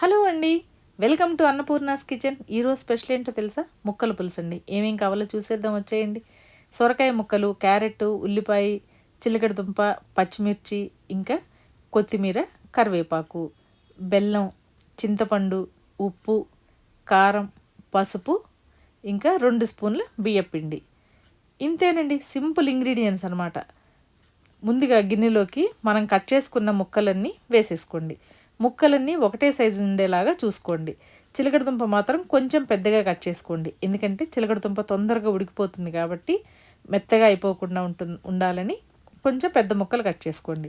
Hello అండి. Welcome to Annapurna's kitchen. ఈరోజు special ఏంటో తెలుసా? ముక్కల పులుసు అండి ఏమేం కావాలో చూసేద్దాం వచ్చేయండి. సొరకాయ ముక్కలు క్యారెట్ ఉల్లిపాయ చిలకడ దుంప పచ్చిమిర్చి ఇంకా కొత్తిమీర కరివేపాకు బెల్లం చింతపండు ఉప్పు కారం పసుపు ఇంకా రెండు స్పూన్ల బియ్యపిండి ఇంతేనండి సింపుల్ ఇంగ్రీడియంట్స్ అనమాట ముందుగా గిన్నెలోకి మనం కట్ చేసుకున్న ముక్కలన్నీ వేసేసుకోండి. ముక్కలన్నీ ఒకటే సైజు ఉండేలాగా చూసుకోండి. చిలకడదుంప మాత్రం కొంచెం పెద్దగా కట్ చేసుకోండి. ఎందుకంటే చిలకడదుంప తొందరగా ఉడికిపోతుంది కాబట్టి మెత్తగా అయిపోకుండా ఉంటుంది ఉండాలని కొంచెం పెద్ద ముక్కలు కట్ చేసుకోండి.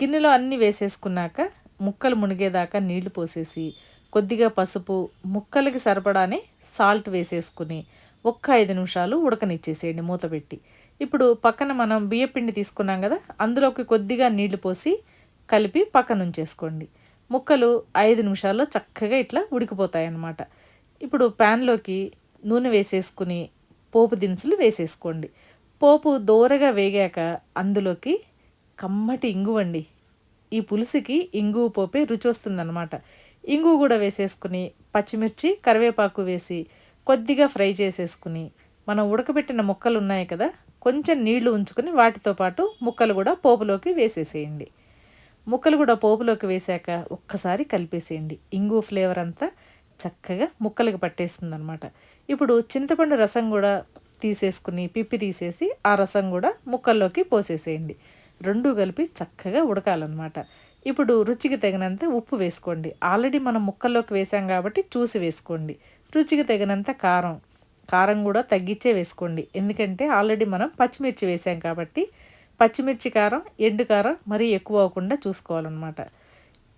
గిన్నెలో అన్నీ వేసేసుకున్నాక ముక్కలు మునిగేదాకా నీళ్ళు పోసేసి కొద్దిగా పసుపు ముక్కలకి సరిపడానే సాల్ట్ వేసేసుకుని ఒక్క ఐదు నిమిషాలు ఉడకనిచ్చేసేయండి మూత పెట్టి. ఇప్పుడు పక్కన మనం బియ్యపిండి తీసుకున్నాం కదా అందులోకి కొద్దిగా నీళ్ళు పోసి కలిపి పక్కన ఉంచేసుకోండి ముక్కలు ఐదు నిమిషాల్లో చక్కగా ఇట్లా ఉడికిపోతాయి అన్నమాట ఇప్పుడు ప్యాన్లోకి నూనె వేసేసుకుని పోపు దినుసులు వేసేసుకోండి. పోపు దోరగా వేగాక అందులోకి కమ్మటి ఇంగువండి ఈ పులుసుకి ఇంగువ పోపే రుచి వస్తుందన్నమాట ఇంగువ కూడా వేసేసుకుని పచ్చిమిర్చి కరివేపాకు వేసి కొద్దిగా ఫ్రై చేసేసుకుని మనం ఉడకబెట్టిన ముక్కలు ఉన్నాయి కదా కొంచెం నీళ్ళు ఉంచుకొని వాటితో పాటు ముక్కలు కూడా పోపులోకి వేసేసేయండి. ముక్కలు కూడా పోపులోకి వేశాక ఒక్కసారి కలిపేసేయండి. ఇంగు ఫ్లేవర్ అంతా చక్కగా ముక్కలకి పట్టేస్తుంది అనమాట ఇప్పుడు చింతపండు రసం కూడా తీసేసుకుని పిప్పి తీసేసి ఆ రసం కూడా ముక్కల్లోకి పోసేసేయండి. రెండు కలిపి చక్కగా ఉడకాలన్నమాట. ఇప్పుడు రుచికి తగినంత ఉప్పు వేసుకోండి. ఆల్రెడీ మనం ముక్కల్లోకి వేసాం కాబట్టి చూసి వేసుకోండి. రుచికి తగినంత కారం కారం కూడా తగ్గించే వేసుకోండి. ఎందుకంటే ఆల్రెడీ మనం పచ్చిమిర్చి వేసాం కాబట్టి పచ్చిమిర్చి కారం ఎండు కారం మరీ ఎక్కువ అవ్వకుండా చూసుకోవాలన్నమాట.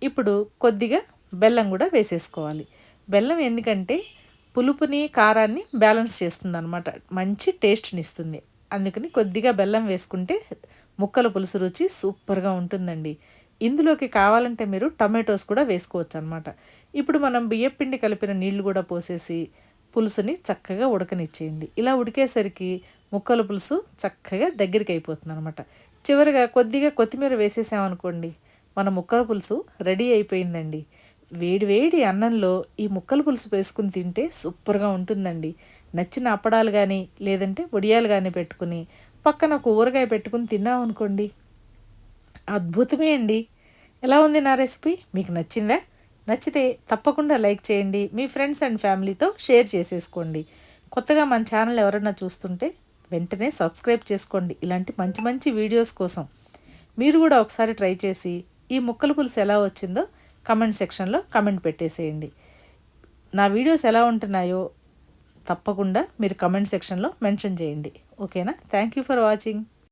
ఇప్పుడు కొద్దిగా బెల్లం కూడా వేసేసుకోవాలి. బెల్లం ఎందుకంటే పులుపుని కారాన్ని బ్యాలెన్స్ చేస్తుంది అనమాట మంచి టేస్ట్ని ఇస్తుంది అందుకని కొద్దిగా బెల్లం వేసుకుంటే ముక్కల పులుసు రుచి సూపర్గా ఉంటుందండి. ఇందులోకి కావాలంటే మీరు టమాటోస్ కూడా వేసుకోవచ్చు అనమాట ఇప్పుడు మనం బియ్యపిండి కలిపిన నీళ్ళు కూడా పోసేసి పులుసుని చక్కగా ఉడకనిచ్చేయండి. ఇలా ఉడికేసరికి ముక్కల పులుసు చక్కగా దగ్గరికి అయిపోతుంది అనమాట చివరిగా కొద్దిగా కొత్తిమీర వేసేసామనుకోండి మన ముక్కల పులుసు రెడీ అయిపోయిందండి. వేడి వేడి అన్నంలో ఈ ముక్కల పులుసు వేసుకుని తింటే సూపర్గా ఉంటుందండి. నచ్చిన అప్పడాలు కానీ లేదంటే వడియాలు కానీ పెట్టుకుని పక్కన ఒక ఊరగాయ పెట్టుకుని తిన్నామనుకోండి అద్భుతమే అండి. ఎలా ఉంది నా రెసిపీ? మీకు నచ్చిందా? నచ్చితే తప్పకుండా లైక్ చేయండి మీ ఫ్రెండ్స్ అండ్ ఫ్యామిలీతో షేర్ చేసేసుకోండి. కొత్తగా మన ఛానల్ ఎవరైనా చూస్తుంటే వెంటనే సబ్స్క్రైబ్ చేసుకోండి. ఇలాంటి మంచి మంచి వీడియోస్ కోసం మీరు కూడా ఒకసారి ట్రై చేసి ఈ ముక్కల పులుసు ఎలా వచ్చిందో కమెంట్ సెక్షన్లో కమెంట్ పెట్టేసేయండి. నా వీడియోస్ ఎలా ఉంటున్నాయో తప్పకుండా మీరు కమెంట్ సెక్షన్లో మెన్షన్ చేయండి. ఓకేనా? Thank you for watching